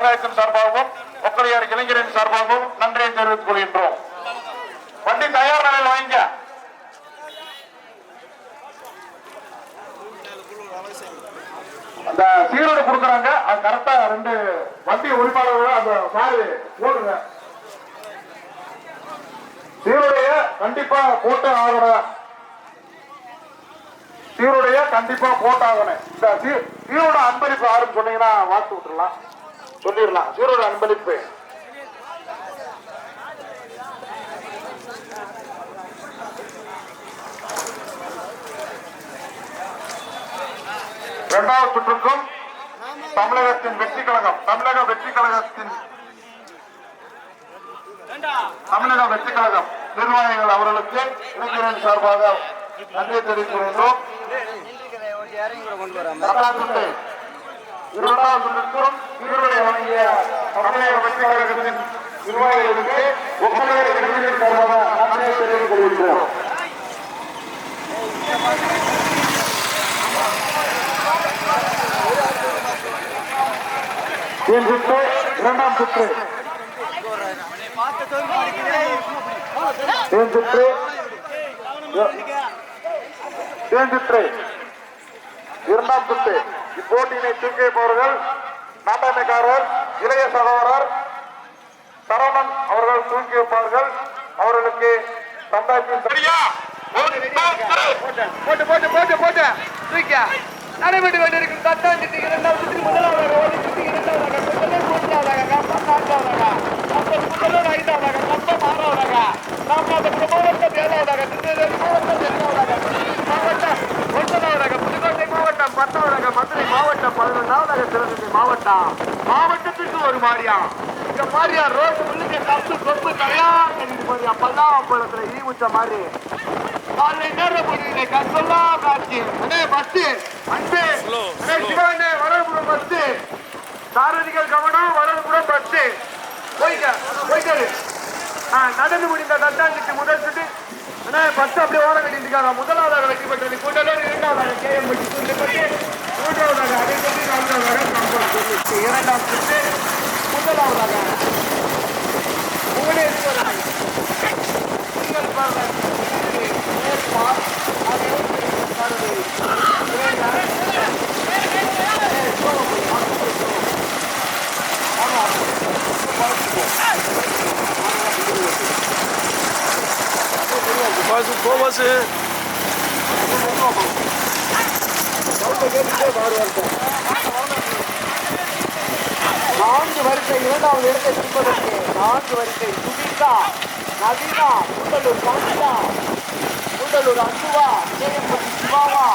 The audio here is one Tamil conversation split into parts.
சமுதாயத்தின் சார்பாகவும் ஒக்கலையார் இளைஞரின் சார்பாகவும் நன்றியை தெரிவித்துக் கொள்கின்றோம். வண்டி தயார் நிலையில் வாங்க. அந்த சீரோடு கொடுக்குறாங்க. அது கரெக்டா ரெண்டு வண்டி உரிமையாளர்கள் அந்த சாரி போடுங்க சீருடைய கண்டிப்பா போட்டு ஆகணும். சீருடைய கண்டிப்பா போட்டாகணும். இந்த சீரோட அன்பளிப்பு ஆறுன்னு சொன்னீங்கன்னா வாழ்த்து விட்டுறலாம். சொல்லிடலாம். சீரோட அன்பளிப்பு. இரண்டாவது சுற்றுக்கும் தமிழகத்தின் வெற்றி கழகம் தமிழக வெற்றி கழகத்தின் தமிழக வெற்றி கழகம் நிர்வாகிகள் அவர்களுக்கு இளைஞரின் சார்பாக நன்றி தெரிவித்துள்ளோம் தமிழ்நாட்டு இரண்டாவது சுற்றுக்கும் இருவரை வழங்கிய தமிழக வெற்றி நிர்வாகிகளுக்கு ஒப்பந்தங்களை இளைஞரின் தெரிவித்துக் சுற்று இரண்டாம் சுற்று தேன் சுற்று சுற்று இரண்டாம் சுற்று இப்போட்டியினை தூக்கிய போவர்கள் நாட்டாமைக்காரர் இளைய சகோதரர் சரவணன் அவர்கள் தூக்கி வைப்பார்கள் அவர்களுக்கு சரியா? போட்டு போட்டு போட்டு. போட்டு தூக்கியா? நடைபெற்று கொண்டிருக்கும் தட்டாஞ்சிட்டு இரண்டாவது சுற்றுக்கு முதலாவதாக ஒரு சுற்றுக்கு இரண்டாவதாக முதலே மூன்றாவதாக கப்பம் நான்காவதாக கப்பல் முதலோடு ஐந்தாவதாக கப்பம் ஆறாவதாக ராமநாதபுரம் மாவட்டம் ஏழாவதாக திருநெல்வேலி மாவட்டம் எட்டாவதாக திருச்சி மாவட்டம் ஒன்பதாவதாக புதுக்கோட்டை மாவட்டம் பத்தாவதாக மதுரை மாவட்டம் பதினொன்றாவதாக சிவகங்கை மாவட்டம். மாவட்டத்திற்கு ஒரு மாரியா? இங்க மாரியா ரோடு முள்ளுக்கு கப்பு கொப்பு கட்டிட்டு மாரியா பல்லாப்பழத்துல ஈ முச்ச மாதிரி. காலை நேரம் முடியல கண்கொள்ளா காட்சி. அண்ணே பஸ் அன்பு. சிவனே வரகுணம் பஸ் சாரதிகள் கவனம் வரகுணம் பஸ் போய்க்க போய்க்காரு. நடந்து முடிந்த தட்டாஞ்சிக்கு முதல் சுட்டு. அண்ணே பஸ் அப்படியே ஓரம் கட்டிட்டு முதலாவதாக வெற்றி பெற்றது கூட்டலோடு இரண்டாவதாக கேஎம் பட்டி துண்டுபட்டு மூன்றாவதாக அடைப்பட்டு நான்காவதாக கம்பம் இரண்டாம் சுட்டு முதலாவதாக புவனேஸ்வரன் உங்கள் பார்வை நேர்பார் பாசு போ பாசு நான்கு வரிசை இரண்டாவது இடத்தை பிடிப்பதற்கு நான்கு வரிசை சுபிகா நவீனா கூட்டலூர் காந்தியா கூட்டலூர் அன்புவா கேஎம்பட்டி சிவாவா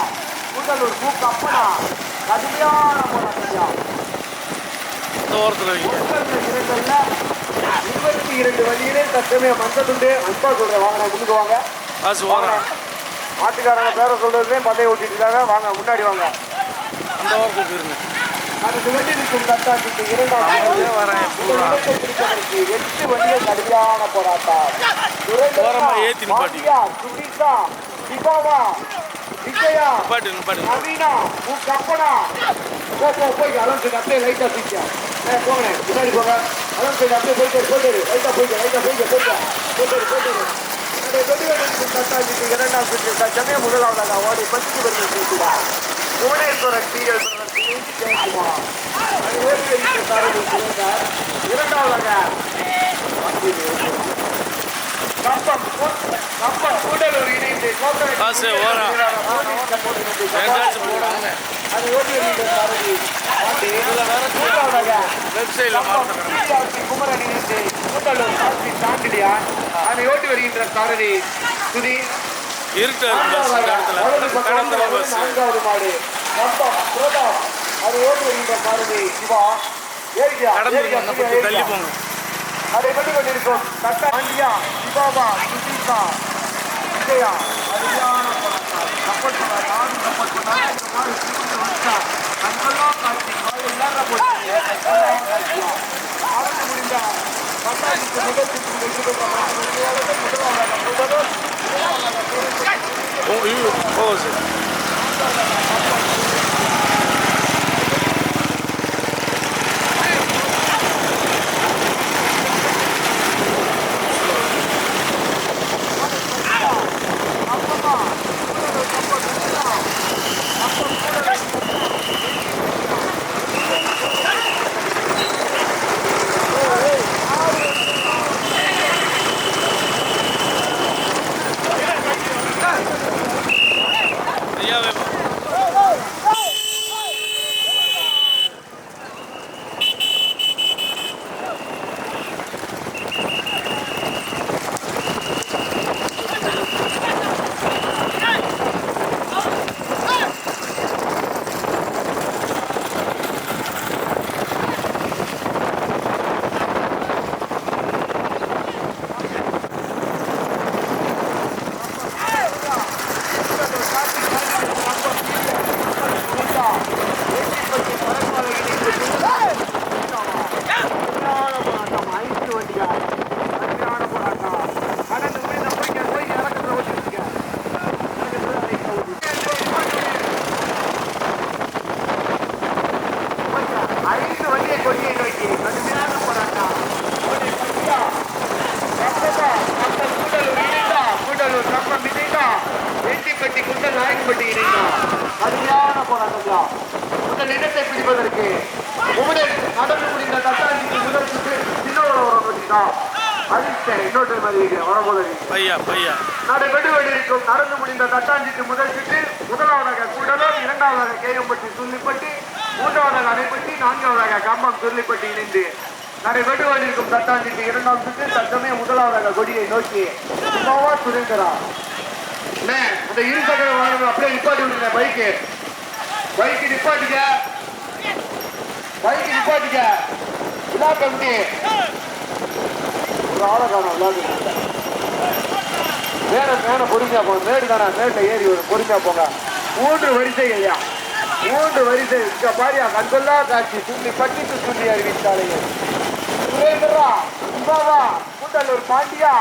கூட்டலூர் கு கப்பனா கடுமையான போராட்டம் இருபத்தி இரண்டு வழியிலே தற்சமயம் மஞ்சத்துண்டு அன்பா சொல்றேன் வாங்க முன்னுக்கு வாங்க. மாட்டுக்காரங்க பேர சொல்றதுலே பதைய ஓட்டிட்டு இருக்காங்க வாங்க முன்னாடி வாங்க அந்த ஓரத்துக்கு போயிருங்க அது தட்டாட்சிக்கு இரண்டாம் அப்படியே வரேன், எட்டு வண்டிகள் கடுமையான போராட்டம் ஏத்தி. பாண்டியா, சுனிதா, சிவாவா, விஜயா, நவீனா, உன் கப்பனா. போ, போ, போய் அலம்பிட்டு அப்படியே லைட்டா. ஏய், போங்கண்ணே, முன்னாடி போங்க. அலம்பிட்டு அப்படியே போயிட்டு போயிட்டு. லைட்டா போயிட்டு, லைட்டா. போயிட்டு இரு, போயிட்டு இரு. அந்த வெள்ளிகள் தட்டாட்சிக்கு இரண்டாம் சுற்று தற்சமயம் முதலாவதாக ஓடி பத்துக்கு வருகை செய்துவா. புவனேஸ்வரன் டிஎல். இரண்டாவதாக கம்பம் கம்பம் கூடலூர் இணைந்து. எங்கேயாச்சும் போடாங்க அது ஓடி வருகின்ற மூன்றாவதாக குமரன் இணைந்து சாந்தி சாண்டிலியான் அதை ஓட்டி வருகின்ற சாரதி சுதி. நான்காவது மாடு. கம்பம் புரோதம் அது ஓட்டி வருகின்ற சாரதி சிவா. ஏரியா கடந்துருங்க அந்த பக்கம் தள்ளி போங்க அதை கொண்டு கொண்டிருக்கும் தட்ட பாண்டியா சிவாபா சுசிகா விஜயா. அருமையான சப்போர்ட் பண்ணார் நானும் சப்போர்ட் பண்ணார் இந்த மாதிரி சீக்கிரம் வந்துட்டா கண்கொள்ளா காட்சி? எல்லாரும் போச்சு முடிந்த பத்தாயிரத்து முதல் சுற்று வெற்றி அதிர்ஷ்ட இன்னொரு நடைபெற்று கொண்டிருக்கும் நடந்து முடிந்த தட்டாஞ்சிட்டு முதல் சுற்று முதலாவதாக கூடலூர் இரண்டாவதாக கேஎம்பட்டி சுள்ளிப்பட்டி மூன்றாவதாக அணைப்பட்டி நான்காவதாக கம்பம் சுள்ளிப்பட்டி இணைந்து நடைபெற்று கொண்டிருக்கும் தட்டாஞ்சிட்டு இரண்டாம் சுற்று தற்சமயம் முதலாவதாக கொடியை நோக்கி சும்மாவா சுரேந்திரா. அண்ணே, அந்த இரு சக்கர வாகனம் அப்படியே நிப்பாட்டி விடுங்க பைக்கு. பைக்கு நிப்பாட்டிக்க. பைக்கு நிப்பாட்டிக்க. கமிட்டி ஒரு ஆளை காணும் விளையாட்டு மேலே மேலே பொறுமையா போங்க. மேடு தானே மேடில் ஏறி ஒரு பொறுமையா போங்க. மூன்று வரிசை ஐயா. மூன்று வரிசை. இருக்க பாரியா கண்கொள்ளா காட்சி சுள்ளி பட்டித்து சுள்ளி அறிவித்தாலையே சுரேந்திரா சிவாவா கூட்டலூர் பாண்டியா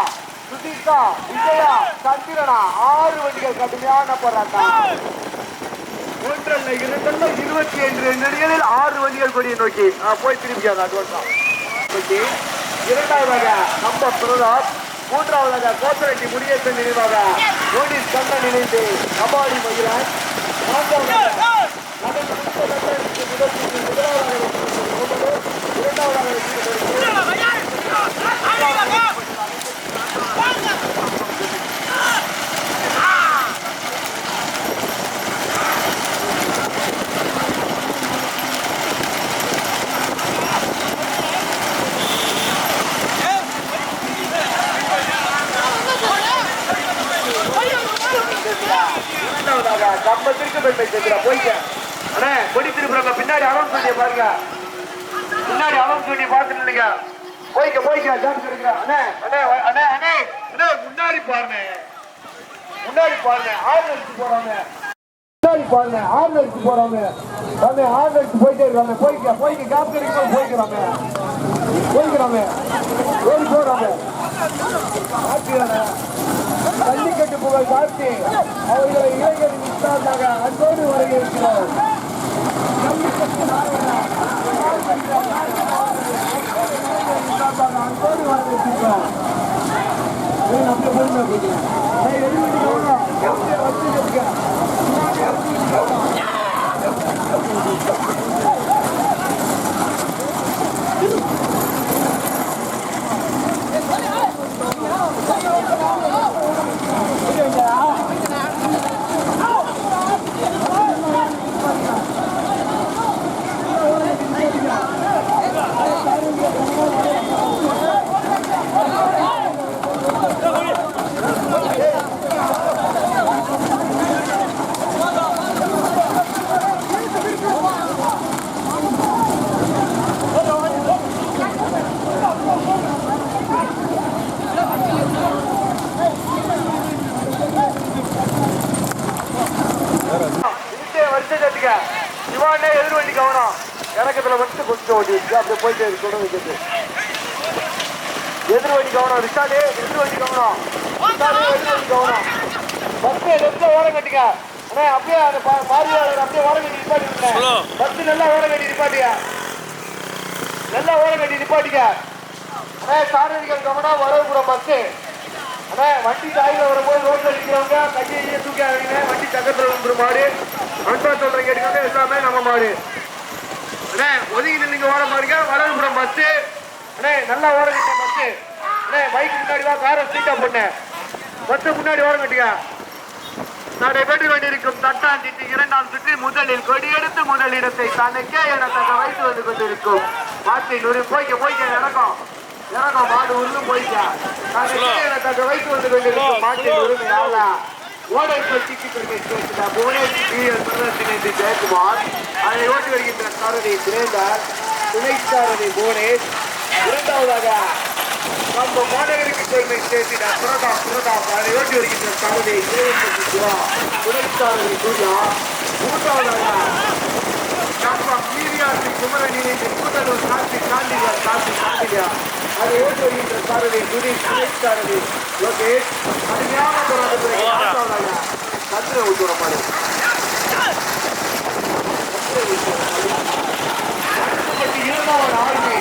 சுதீஷா விஜயா சந்திரனா ஆறு வண்டிகள் கடுமையான போராட்டம். ஒன்றல்ல இரண்டல்ல இருபத்தி ஐந்து. நடிகளில் ஆறு வண்டிகள் கொடியை நோக்கி. போய் திரும்பியாங்க அட்வான்ஸா நோக்கி இரண்டாவதாக நம்ம பிரதாப் மூன்றாவதாக கோத்தரட்டி முடியேற்ற நினைவாக நோட்டீஸ் கண்ணன் இணைந்து கபாடி மகிழன் முதலாவதாக இரண்டாவதாக இரண்டாவதாக கம்பத்திற்கு பெருமை சேர்க்கிறா போய்க்க அண்ணே கொடி பின்னாடி அனௌன்ஸ் பண்ணி பாருங்க. பின்னாடி அனௌன்ஸ் பண்ணி பார்த்துட்டு போய்க்க போய்க்க ஜான்ஸ் இருக்கிறா அண்ணே அண்ணே அண்ணே அண்ணே. அண்ணே முன்னாடி பாருங்க முன்னாடி பாருங்க ஆறு போறாங்க. முன்னாடி பாருங்க ஆறு போறாங்க. ராமே ஆறு அடிச்சு போயிட்டே இருக்காங்க. போய்க்க போய்க்க கேப் கிடைக்கும்? போய்க்கிறாங்க. போய்க்கிறாங்க. ஓடி போறாங்க. ஜல்லிக்கட்டு புகழ் பார்த்து அவர்களை இளைஞர் அன்போடு வருகிறோம் அன்போடு வரவேற்கிறோம் அப்படியே பொறுமையா போய்க்கலாம் வச்சுருக்க இங்கே வரிசை கட்டுங்க இவானே எதிர் வண்டி கவனம் இறக்கத்துல மட்டும் கொஞ்சம் ஓட்டி வச்சு அப்படியே போயிட்டு இருக்கு, கொண்டு வைக்கிறது எதிர் வண்டி கவனம். ரிஷாலே எதிர் வண்டி கவனம். ரிஷாலே எதிர் வண்டி கவனம் பஸ் லெஃப்ட்ல ஓரம் கட்டுங்க. அண்ணே அப்படியே அந்த பார்வையாளர் அப்படியே ஓரம் கட்டி நிப்பாட்டி Hello. பஸ் நல்லா ஓரம் கட்டி நிப்பாட்டியா? நல்லா ஓரம் கட்டி நிப்பாட்டிக்க. அண்ணே சாரதிகள் கவனம் வரவுபுரம் பஸ் அண்ணே வண்டி தாயில வரும்போது ரோட்ல நிக்கிறவங்க கையை தூக்கி அடிங்க வண்டி சக்கரத்துல வந்து மாடு. அன்பா சொல்றேன் கேட்டுக்கோங்க எல்லாமே நம்ம மாடு. அண்ணே ஒதுங்கி நின்னுங்க ஓர பாருங்க வரவுபுரம் பஸ் அண்ணே நல்லா ஓரம் கட்டிய பஸ் பைக் முன்னாடி வா காரை ஸ்ட்ரீட்டா பண்ண. பஸ் முன்னாடி ஓரம் கட்டிக்க நடைபெற்று கொண்டிருக்கும் தட்டாம் திட்டு இரண்டாம் சுற்றி முதலில் கொடியெடுத்து முதலிடத்தை தனக்கே என தக்க வைத்து வந்து கொண்டிருக்கும். மாற்றி நூறு போய்க்க போய்க்க இறக்கம். இறக்கம் மாடு உள்ளும் போய்க்க. தனக்கே என தக்க வைத்து வந்து கொண்டிருக்கும் மாற்றி நூறு நாளா. ஓடை சிக்கி கொண்டு சேர்த்துட்டா புவனேஸ்வரி பிஎல் பிரதர்ஷனை ஜெயக்குமார் அதை ஓட்டி வருகின்ற சாரதி சுரேந்தர் துணை சாரதி புவனேஷ் இரண்டாவதாக நம்ம மாநகருக்கு பெருமை சேர்த்திட புரதா புரதா அதை ஓட்டி வருகின்ற சாரதி சிவகங்கை சிவா துணை சாரதி சூர்யா நம்ம மீரியாசி குமரன் இணைந்து கூட்டலூர் காந்தி காந்தியா காந்தி காந்தியா அதை ஓட்டி வருகின்ற சாரதி துணை சாரதி லோகேஷ் அருமையான நான்காவதாக சந்திர உத்தரமாடு இரண்டாவது ஆளுமை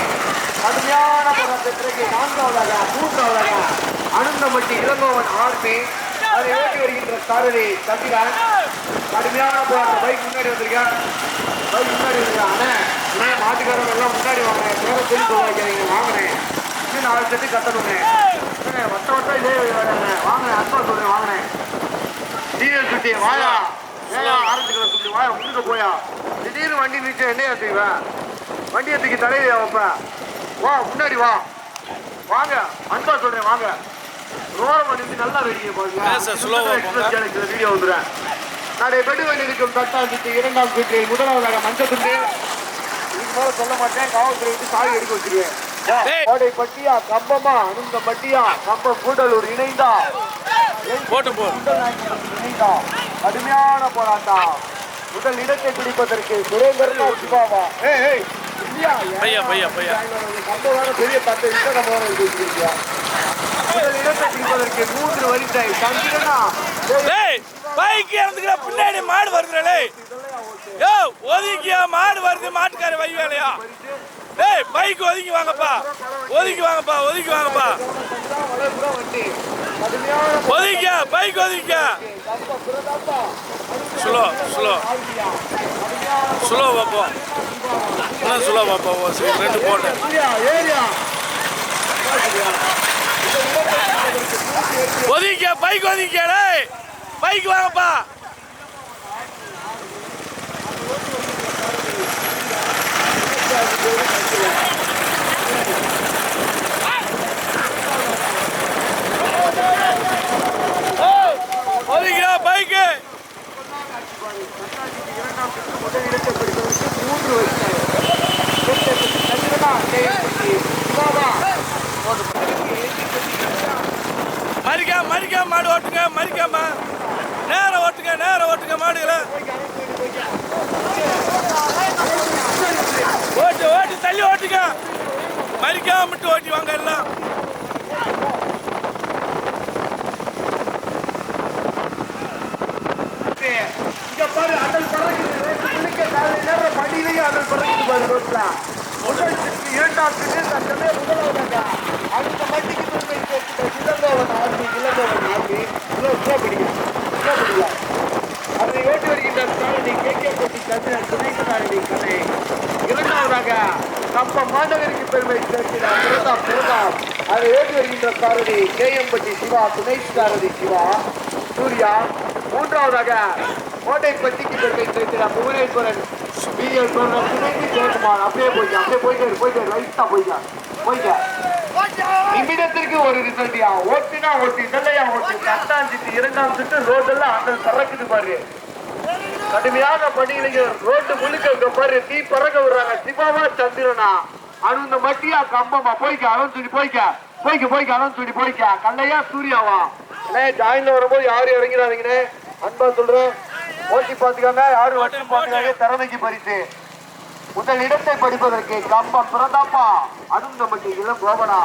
கடுமையான போராட்டத்திற்கு நான்காவதாக மூன்றாவதாக அனந்தமட்டி இளங்கோவன் ஆர்மி அதை ஓட்டி வருகின்ற சாரதி சந்திரன் கடுமையான போராட்டம். பைக் முன்னாடி வந்திருக்கேன் பைக் முன்னாடி வந்திருக்கேன் அண்ணே அண்ணே மாட்டுக்காரங்க எல்லாம் முன்னாடி வாங்க. பேர சொல்லி சொல்ல வைக்கிறீங்க வாங்கினேன் இன்னும் நாலு செட்டு கட்டணுங்க என்னங்க, வட்ட வட்டம் இதே வேலைங்க. வாங்க அன்பா சொல்றேன். வாங்கினேன் சீரியல் சுட்டி வாயா. ஏயா ஆரம்பிக்கிற சுட்டி. வாயா முன்னுக்கு போயா. திடீர்னு வண்டி நிற்க என்ன ஏற்றுக்குவேன் வண்டி தூக்கி தலையில வைப்பேன் வா முன்னாடி வா. வாங்க அன்பா சொல்றேன் வாங்க. ரோரம் பண்ணி நல்லா வெடிங்க பாருங்க. வீடியோ வந்துடுறேன். நாளை பெட்டு வண்டி இருக்கும் தட்டாம் சுட்டி இரண்டாம் சுட்டி முதலாவதாக மஞ்சள் துண்டு இதுக்கு மேல சொல்ல மாட்டேன் காவல்துறை விட்டு சாவி எடுக்க வச்சிருவேன். டேய். கோடை பட்டியா கம்பமா அனுந்த பட்டியா கம்பம் கூடலூர் இணைந்தா. போட்டு இணைந்தா. கடுமையான போராட்டம். முதல் இடத்தை பிடிப்பதற்கு சுரேந்தர் சிவாவா ஏய். பையா பையா பையா பெரிய பத்து நிமிஷம் நம்ம இடத்தை பிடிப்பதற்கு மூன்று வரிசை சந்திரனா ஏய், இறந்துக்கிற பின்னாடி மாடு வருதுடே யோ ஒதுக்கியா மாடு வருது மாட்டுக்கார வை வேலையா? ஏய் பைக் ஒதுக்கி வாங்கப்பா. ஒதுக்கி வாங்கப்பா ஒதுக்கி வாங்கப்பா. ஒதுக்க பைக் ஒதுக்க ஸ்லோ ஸ்லோ ஸ்லோ பார்ப்போம் இன்னும் ஸ்லோ பார்ப்போம் ரெண்டு போட்டேன். ஒதுங்க பைக் ஒதுங்க பைக் வாங்கப்பா. ஒதுக்கியா பைக்கு இரண்டாம் சுற்று முதல் இடத்தை பிடிப்பதற்கு மூன்று வரிசை சந்திரனா கேஎஸ்பி சிவாவா மறிக்காம மறிக்காம மாடு ஓட்டுங்க மறிக்காம நேரம் ஓட்டுங்க நேரம் ஓட்டுங்க மாடுகளை ஓட்டு ஓட்டு தள்ளி ஓட்டுங்க மறிக்காம மட்டும் ஓட்டி வாங்க எல்லாம் இங்க பாரு அடல் பறக்குது ரோட்டு முழுக்க காலை நேரம் மடியிலேயே ரோட்ல முதல் சுற்று தட்டமே அடுத்த மட்டிக்கு பெருமை Ilangovan army Ilangovan army slow slow பிடிக்கும் ஸ்லோ பிடிக்கலாம் அதனை ஓட்டி வருகின்ற கே. கே. பட்டி சந்திரன் துணைக்காரணி கதை. இரண்டாவதாக நம்ம மாநகருக்கு பெருமை சேர்க்கிறார் பிரதாப் பிரதாப் அதை ஓட்டி வருகின்ற சாரதி கே. எம். பட்டி சிவா துணை சாரதி சிவா சூர்யா. மூன்றாவதாக கோட்டைப்பட்டிக்கு பெருமை சேர்க்கிறார் புவனேஸ்வரன் பிஎல் துணைக்கு ஜெயக்குமார் அப்படியே போய்க்க அப்படியே போயிட்டு போயிட்டு லைட்டா போய்க்க போய்க்க நிமிடத்திற்கு ஒரு ரிசல்ட்டியா ஓட்டினா ஓட்டி இல்லையா ஓட்டி? கட்டான் சிட்டு இரண்டாம் சிட்டு ரோடெல்லாம் அந்த பறக்குது பாரு. கடுமையான பணியிலையும் ரோட்டு முழுக்க பாரு. தீ பறக்க விடுறாங்க. சிவாவா சந்திரனா. அருந்த மட்டியா கம்பமா? போய்க்க அருண் சொல்லி போய்க்க. போய்க்க போய்க்க அருண் சொல்லி போய்க்க. கண்ணையா சூர்யாவா? அண்ணே ஜாயின்ல வரும்போது யாரும் இறங்கிறாதீங்கண்ணே அன்பா சொல்றேன். ஓட்டி பாத்துக்காங்க யாரும் வச்சு பாத்துக்காங்க திறமைக்கு பரிசு. முதல் இடத்தை படிப்பதற்கு கம்பம் பிரதாப்பா அருந்தமட்டி இளம் கோபனா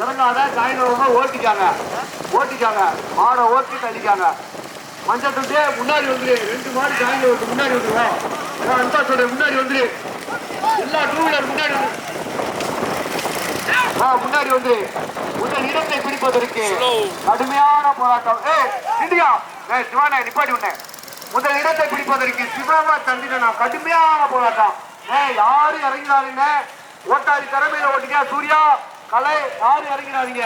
இறங்காத ஜாயினவங்க ஓட்டிக்காங்க. ஓட்டிக்காங்க. மாடை ஓட்டி தள்ளிக்காங்க. மஞ்சள் துண்டே முன்னாடி வந்துரு. ரெண்டு மாடு வந்து முன்னாடி வந்துருவா நான் அன்பா சொல்றேன் முன்னாடி வந்துரு. எல்லா டூ வீலர் முன்னாடி ஆ, முன்னாடி வந்து முதல் இடத்தை பிடிப்பதற்கு. கடுமையான போராட்டம். ஏ இந்தியா ஏ சிவானா நிப்பாட்டி உன்னை. முதல் இடத்தை பிடிப்பதற்கு சிவாவா தந்திரனா கடுமையான போராட்டம். ஏ யாரும் இறங்கிறாதீங்க ஓட்டாரி திறமையில ஓட்டிக்க சூர்யா கலை யாரும் இறங்கிறாதீங்க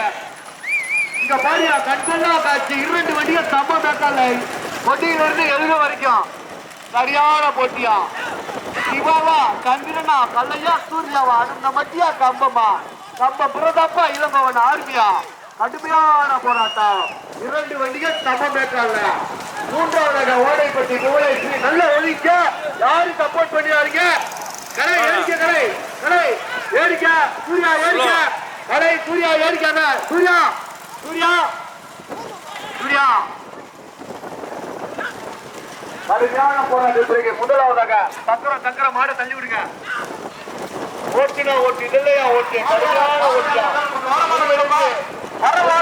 இங்க பாரியா கண்கொள்ளா காட்சி இரண்டு வண்டிகள் சம பேட்டால கொட்டியில இருந்து எழுத வரைக்கும். சரியான போட்டியா? சிவாவா சந்திரனா கல்லையா சூர்யாவா? அந்த மத்தியா கம்பமா? கம்ப பிரதாப்பா இளம்பவன் ஆர்மியா? கடுமையான போராட்டம். இரண்டு வண்டிகள் சம மேட்டால மூன்றாவதாக ஓடைப்பட்டி புவனேஸ்வரி நல்ல ஒழிக்க யாரு சப்போர்ட் பண்ணியாருங்க கலை ஏறிக்க கலை கலை ஏறிக்க சூர்யா ஏறிக்க. கலை சூர்யா ஏறிக்காத சூர்யா சூர்யா. சூர்யா. கடுமையான போராட்டத்திற்கு முதலாவதாக. சக்கரம் சக்கரம் மாட தள்ளி விடுங்க. ஓட்டினா ஓட்டி இல்லையா ஓட்டி கடுமையான ஓட்டியா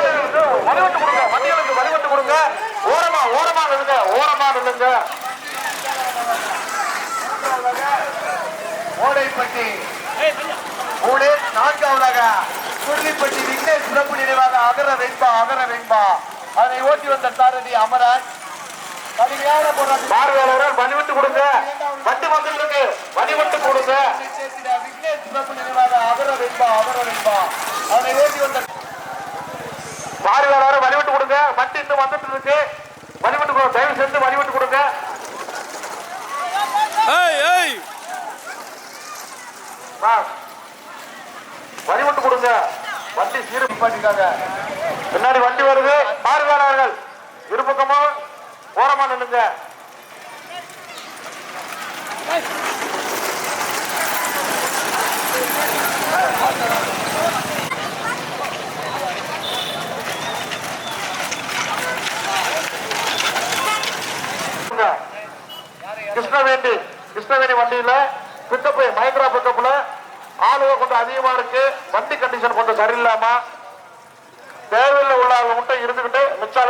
வழிவிட்டு கொடுங்க. வண்டிகளுக்கு வழிவிட்டு கொடுங்க. ஓரமா ஓரமா நில்லுங்க. ஓரமா நில்லுங்க. ஓடைப்பட்டி. மூணு நான்காவதாக சுருளிப்பட்டி விக்னேஷ் சிறப்பு நினைவாக அகர வெண்பா அகர வெண்பா. அதை ஓட்டி வந்த சாரதி அமரன் கடுமையான போராட்டம். பார்வையாளர்கள் வழிவிட்டு கொடுங்க. வண்டி வந்துருக்கு வழிவிட்டு கொடுங்க. விக்னேஷ் சிறப்பு நினைவாக அகர வெண்பா அகர வெண்பா. அவனை ஏற்றி வந்த பார்வையாளரை வழிவிட்டு கொடுங்க. வண்டி இன்னும் வந்துட்டு இருக்கு. வழிவிட்டு கொடுங்க. தயவு செஞ்சு வழிவிட்டு கொடுங்க. ஏய் ஏய். ஆ. வழிவிட்டு கொடுங்க. வண்டி சீரு பண்ணிட்டாங்க. பின்னாடி வண்டி வருது. பார்வையாளர்கள் இருபக்கமும் ஓரமா நின்னுங்க கிருஷ்ணவேணி வண்டியில பிக்கப் மைக்ரா பிக்கப்ல ஆளுக கொஞ்சம் அதிகமா இருக்கு. வண்டி கண்டிஷன் கொஞ்சம் சரியில்லாம தேவையில்லை உள்ள மட்டும் இருந்துகிட்டு மிச்சால